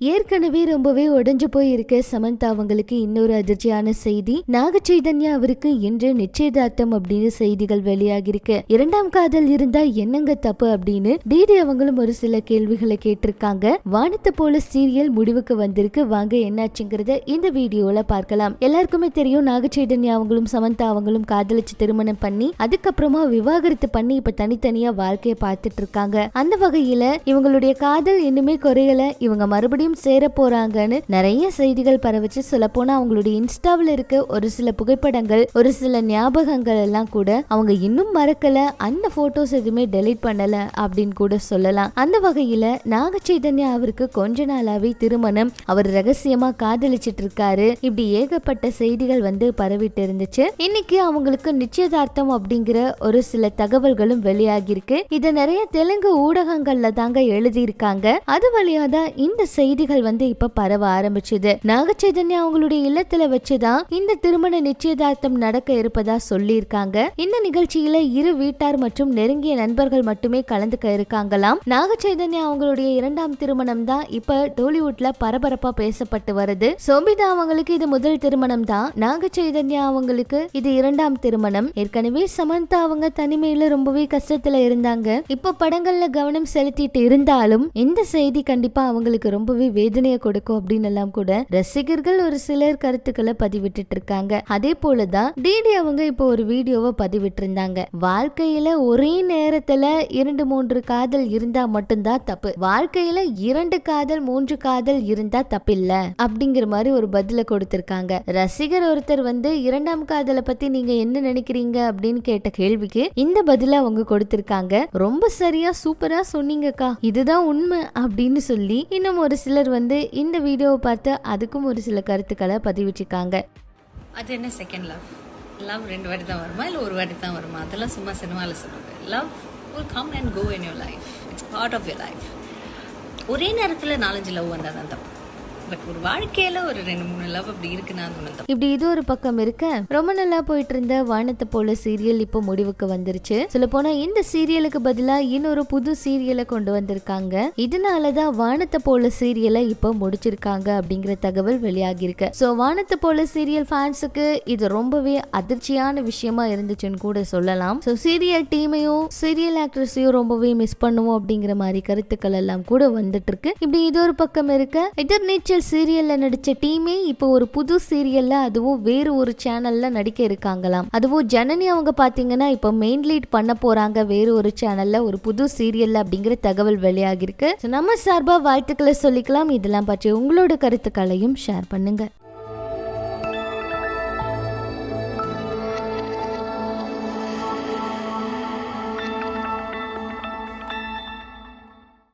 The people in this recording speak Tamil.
ஏற்கனவே ரொம்பவே உடைஞ்சு போயிருக்க சமந்தா அவங்களுக்கு இன்னொரு அதிர்ச்சியான செய்தி. நாக சைதன்யா அவருக்கு இன்று நிச்சயதார்த்தம் அப்படின்னு செய்திகள் வெளியாகிருக்கு இரண்டாம் காதல் இருந்தா என்னங்க தப்பு அப்படின்னு டிடி அவங்களும் ஒரு சில கேள்விகளை கேட்டிருக்காங்க. வானத்தை போல சீரியல் முடிவுக்கு வந்திருக்கு. வாங்க என்னாச்சுங்கிறத இந்த வீடியோல பார்க்கலாம். எல்லாருக்குமே தெரியும் நாக சைதன்யா அவங்களும் சமந்தா அவங்களும் காதலிச்சு திருமணம் பண்ணி அதுக்கப்புறமா விவாகரத்து பண்ணி இப்ப தனித்தனியா வாழ்க்கையை பார்த்துட்டு இருக்காங்க. அந்த வகையில இவங்களுடைய காதல் இன்னுமே குறையல. இவங்க மறுபடியும் சேர போறாங்கன்னு நிறைய செய்திகள் பரவச்சு சொல்ல போனா அவங்களுடைய இன்ஸ்டாவில் இருக்க ஒரு சில புகைப்படங்கள் ஒரு சில ஞாபகங்கள் எல்லாம் கூட அவங்க இன்னும் மறக்கல அந்த போட்டோஸ் எதுவுமே டெலீட் பண்ணல அப்படின்னு கூட சொல்லலாம். அந்த வகையில நாக சைதன்யா அவருக்கு கொஞ்ச நாளாவே திருமணம். அவர் ரகசியமா காதலிச்சிட்டு இருக்காரு. இப்படி ஏகப்பட்ட செய்திகள் வந்து பரவிட்டு இருந்துச்சு. இன்னைக்கு அவங்களுக்கு நிச்சயதார்த்தம் அப்படிங்கிற ஒரு சில தகவல்களும் வெளியாகிருக்கு இதை நிறைய தெலுங்கு ஊடகங்கள்ல தாங்க எழுதியிருக்காங்க. அது வழியா தான் இந்த செய்திகள் வந்து இப்ப பரவ ஆரம்பிச்சது. நாகச்சைதன்யா அவங்களுடைய இல்லத்துல வச்சுதான் இந்த திருமண நிச்சயதார்த்தம் நடக்க இருப்பதா சொல்லியிருக்காங்க. இந்த நிகழ்ச்சியில இரு வீட்டார் மற்றும் நெருங்கிய நண்பர்கள் மட்டுமே கலந்துக்க இருக்காங்களாம். நாகச்சைதன்யா அவங்களுடைய இரண்டாம் திருமணம் தான் இப்ப டோலிவுட்ல பரபரப்பா பேசப்பட்டு வருது. சோபிதா அவங்களுக்கு இது முதல் திருமணம் தான். நாகச்சைதன்யா அவங்களுக்கு இது இரண்டாம் திருமணம். ஏற்கனவே சமந்தா அவங்க தனிமையில ரொம்பவே கஷ்டத்துல இருந்தாங்க. இப்ப படங்கள்ல கவனம் செலுத்திட்டு இருந்தாலும் இந்த செய்தி கண்டிப்பா அவங்களுக்கு ரொம்பவே வேதனையை கொடுக்கும் அப்படின்னு எல்லாம் கூட ரசிகர்கள் ஒரு சிலர் கருத்துக்களை பதிவிட்டு இருக்காங்க அதே போலதான் டிடி அவங்க இப்போ ஒரு வீடியோவை பதிவிட்டு இருந்தாங்க வாழ்க்கையில ஒரே நேரத்துல இரண்டு மூன்று காதல் இருந்தா மட்டும்தான் தப்பு. வாழ்க்கையில இரண்டு காதல் மூன்று காதல் இருந்தா தப்பில்ல அப்படிங்கிற மாதிரி ஒரு பதில கொடுத்திருக்காங்க. ரசிகர் ஒருத்தர் வந்து இரண்டாம் காதலை பத்தி நீங்க என்ன நினைக்கிறீங்க அப்படின்னு கேட்ட கேள்விக்கு இந்த பதில அவங்க கொடுத்திருக்காங்க. ரொம்ப சரியா சூப்பரா சொன்னீங்கக்கா. இதுதான் உண்மை அப்படின்னு சொல்லி இன்னும் ஒரு சில சிலர் வந்து இந்த வீடியோவை பார்த்து அதுக்கும் ஒரு சில கருத்துக்களை பதிவிட்டிருக்காங்க. அது என்ன செகண்ட் லவ் லவ் ரெண்டு வாட்டி தான் வருமா? இல்லை ஒரு வாட்டி தான் வருமா? அதெல்லாம் சும்மா சினிமாவில் சொல்லுவாங்க love will come and go in your life it's part of your life ஒரே நேரத்தில் நாலஞ்சு லவ் வந்தால் தான் தப்பு. பட் ஒரு வாழ்க்கையில் ஒரு ரெண்டு மூணு லவ் அப்படி இருக்குன்னா இப்படி இது ஒரு பக்கம் இருக்க ரொம்ப நல்லா போயிட்டு இருந்த வானத்தை போல சீரியல் இப்போ முடிவுக்கு வந்துருச்சு. சொல்ல போனா இந்த சீரியலுக்கு பதிலா இன்னொரு புது சீரியலை கொண்டு வந்திருக்காங்க. இதனாலதான் வானத்தை போல சீரியலை இப்போ முடிச்சிருக்காங்க அப்படிங்கிற தகவல் வெளியாகி இருக்கு ஸோ வானத்தை போல சீரியல் ஃபேன்ஸுக்கு இது ரொம்பவே அதிர்ச்சியான விஷயமா இருந்துச்சுன்னு கூட சொல்லலாம். ஸோ சீரியல் டீமையும் சீரியல் ஆக்ட்ரஸையும் ரொம்பவே மிஸ் பண்ணுவோம் அப்படிங்கிற மாதிரி கருத்துக்கள் எல்லாம் கூட வந்துட்டு இருக்கு இப்படி இது ஒரு பக்கம் இருக்க எதிர்நீச்சல் நீச்சல் சீரியல்ல நடிச்ச டீமே இப்போ ஒரு புது சீரியல்ல அதுவும் வேறு ஒரு சேனல்ல நடிக்க இருக்காங்களாம். அதுவும் ஜனனி அவங்க பாத்தீங்கன்னா இப்போ மெயின் லீட் பண்ண போறாங்க வேறு ஒரு சேனல்ல ஒரு புது சீரியல்ல அப்படிங்கிற தகவல் வெளியாகிருக்கு நம்ம சார்பா வாழ்த்துக்களை சொல்லிக்கலாம். இதெல்லாம் பற்றி உங்களோட கருத்துக்களையும் ஷேர் பண்ணுங்க.